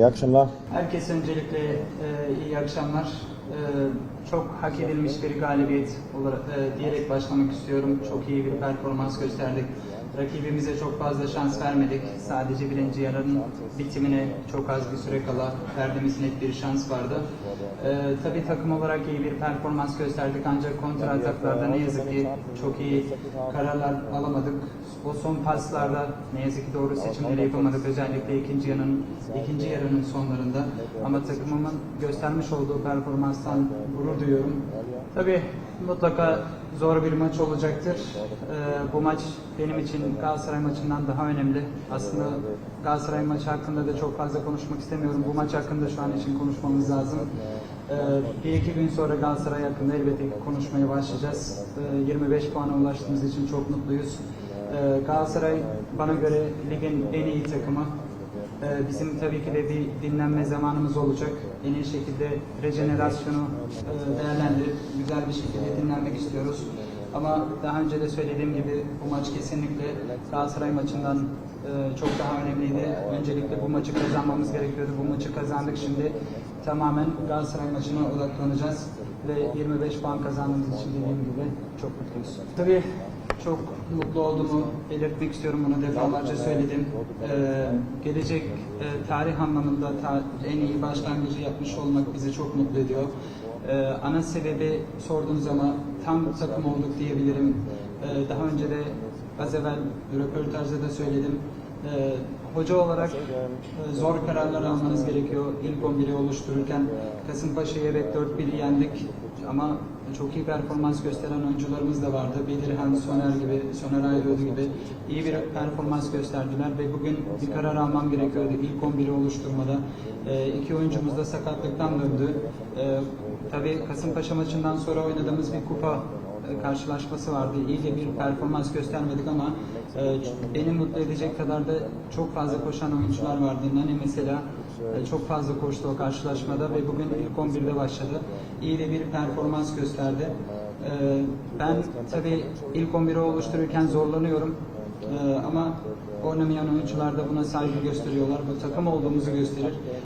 iyi akşamlar. Herkese öncelikle e, iyi akşamlar. E, çok hak edilmiş bir galibiyet olarak e, diyerek başlamak istiyorum. Çok iyi bir performans gösterdik. Rakibimize çok fazla şans vermedik. Sadece birinci yarının bitimine çok az bir süre kala verdiğimiz net bir şans vardı. E, tabii takım olarak iyi bir performans gösterdik ancak kontra ataklarda ne yazık ki çok iyi kararlar alamadık. O son paslarda ne yazık ki doğru seçimleri yapamadık özellikle ikinci yarının ikinci yarının sonlarında. Ama takımımın göstermiş olduğu performanstan gurur duyuyorum. Tabii mutlaka zor bir maç olacaktır. Ee, bu maç benim için Galatasaray maçından daha önemli. Aslında Galatasaray maçı hakkında da çok fazla konuşmak istemiyorum. Bu maç hakkında şu an için konuşmamız lazım. Ee, bir iki gün sonra Galatasaray hakkında elbette konuşmaya başlayacağız. Ee, 25 puana ulaştığımız için çok mutluyuz. Ee, Galatasaray bana göre ligin en iyi takımı. Ee, Bizim tabii ki de bir dinlenme zamanımız olacak. En iyi şekilde rejenerasyonu e, değerlendirip güzel bir şekilde dinlenmek istiyoruz. Ama daha önce de söylediğim gibi bu maç kesinlikle Galatasaray maçından e, çok daha önemliydi. Öncelikle bu maçı kazanmamız gerekiyordu. Bu maçı kazandık şimdi. Tamamen Galatasaray maçına odaklanacağız ve 25 puan kazandığımız için dediğim gibi çok mutluyuz. Tabii çok mutlu olduğumu belirtmek istiyorum. Bunu defalarca söyledim. Ee, gelecek e, tarih anlamında ta- en iyi başlangıcı yapmış olmak bizi çok mutlu ediyor. Ee, ana sebebi sorduğunuz zaman tam takım olduk diyebilirim. Ee, daha önce de az evvel röportajda da söyledim. Ee, hoca olarak e, zor kararlar almanız gerekiyor. İlk 11'i oluştururken Kasımpaşa'yı evet 4-1 yendik ama çok iyi performans gösteren oyuncularımız da vardı. Belirhan, Soner gibi, Soner Ayrıoğlu gibi iyi bir performans gösterdiler ve bugün bir karar almam gerekiyordu ilk 11'i oluşturmada. Ee, iki oyuncumuz da sakatlıktan döndü. Ee, tabii Kasımpaşa maçından sonra oynadığımız bir kupa e, karşılaşması vardı. İyi de bir performans göstermedik ama e, beni mutlu edecek kadar da çok fazla koşan oyuncular vardı. Nani mesela e, çok fazla koştu o karşılaşmada ve bugün ilk 11'de başladı. İyi de bir performans gösterdi. E, Ben tabii ilk 11'i oluştururken zorlanıyorum. E, Ama oynamayan oyuncular da buna saygı gösteriyorlar. Bu takım olduğumuzu gösterir.